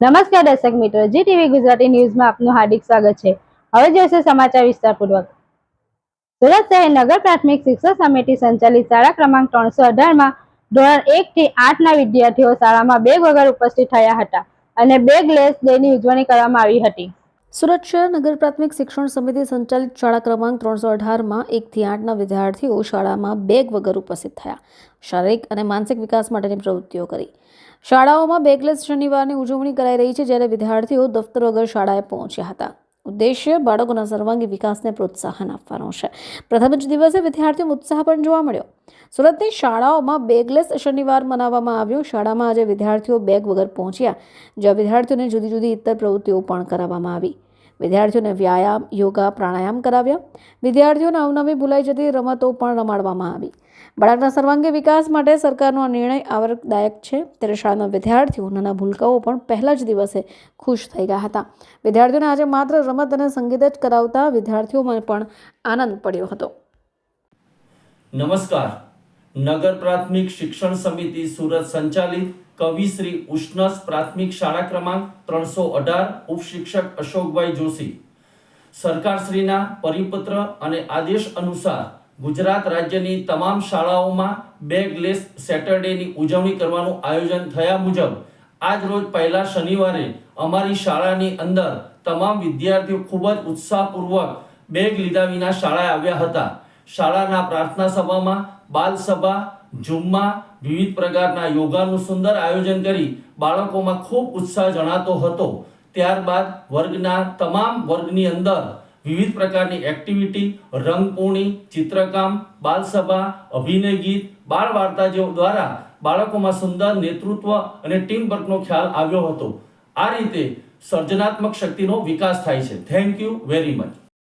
નમસ્કાર દર્શક મિત્રો જી ટીવી ગુજરાતી ન્યૂઝમાં આપનું હાર્દિક સ્વાગત છે. હવે જોઈશે સમાચાર વિસ્તારપૂર્વક. સુરત શહેર નગર પ્રાથમિક શિક્ષણ સમિતિ સંચાલિત શાળા ક્રમાંક ત્રણસો અઢારમાં ધોરણ એક થી આઠ ના વિદ્યાર્થીઓ શાળામાં બેગ વગર ઉપસ્થિત થયા હતા અને બેગ લેસ ડેની ઉજવણી કરવામાં આવી હતી. સુરત શહેર નગર પ્રાથમિક શિક્ષણ સમિતિ સંચાલિત શાળા ક્રમાંક ત્રણસો અઢારમાં એકથી આઠના વિદ્યાર્થીઓ શાળામાં બેગ વગર ઉપસ્થિત થયા. શારીરિક અને માનસિક વિકાસ માટેની પ્રવૃત્તિઓ કરી. શાળાઓમાં બેગલેસ શનિવારની ઉજવણી કરાઈ રહી છે, જ્યારે વિદ્યાર્થીઓ દફતર વગર શાળાએ પહોંચ્યા હતા. ઉદ્દેશ્ય બાળકોના સર્વાંગી વિકાસને પ્રોત્સાહન આપવાનો છે. પ્રથમ જ દિવસે વિદ્યાર્થીઓમાં ઉત્સાહ પણ જોવા મળ્યો. સુરતની શાળાઓમાં બેગલેસ શનિવાર મનાવવામાં આવ્યો. શાળામાં આજે વિદ્યાર્થીઓ બેગ વગર પહોંચ્યા, જ્યાં વિદ્યાર્થીઓને જુદી જુદી ઇતર પ્રવૃત્તિઓ પણ કરાવવામાં આવી. વિદ્યાર્થીઓને વ્યાયામ, યોગા, પ્રાણાયામ કરાવ્યા. વિદ્યાર્થીઓને અવનવી ભૂલાઈ જતી રમતો પણ રમાડવામાં આવી. બાળકના સર્વાંગી વિકાસ માટે સરકારનો આ નિર્ણય આવકદાયક છે. ત્યારે શાળાના વિદ્યાર્થીઓ નાના ભૂલકાઓ પણ પહેલા જ દિવસે ખુશ થઈ ગયા હતા. વિદ્યાર્થીઓને આજે માત્ર રમત અને સંગીત જ કરાવતા વિદ્યાર્થીઓમાં પણ આનંદ પડ્યો હતો. નમસ્કાર. નગર પ્રાથમિક શિક્ષણ સમિતિ સુરત સંચાલિત કવિશ્રી ઉષ્ણસ પ્રાથમિક શાળા ક્રમાંક ત્રણસો અઢાર, ઉપશિક્ષક અશોકભાઈ જોશી. સરકારશ્રીના પરિપત્ર અને આદેશ અનુસાર ગુજરાત રાજ્યની તમામ શાળાઓમાં બેગલેસ સેટરડેની ઉજવણી કરવાનું આયોજન થયા મુજબ આજ રોજ પહેલા શનિવારે અમારી શાળાની અંદર તમામ વિદ્યાર્થીઓ ખૂબ જ ઉત્સાહપૂર્વક બેગ લીધા વિના શાળાએ આવ્યા હતા. શાળાના પ્રાર્થના સભામાં બાલ સભા ઝુમ્મા વિવિધ પ્રકારના યોગાનું સુંદર આયોજન કરી બાળકોમાં ખૂબ ઉત્સાહ જણાતો હતો. ત્યારબાદ વર્ગના તમામ વર્ગની અંદર વિવિધ પ્રકારની એક્ટિવિટી રંગપૂર્ણી ચિત્રકામ, બાલસભા, અભિનય ગીત બાળ વાર્તા જેઓ દ્વારા બાળકોમાં સુંદર નેતૃત્વ અને ટીમ વર્કનો ખ્યાલ આવ્યો હતો. આ રીતે સર્જનાત્મક શક્તિનો વિકાસ થાય છે. Thank you very much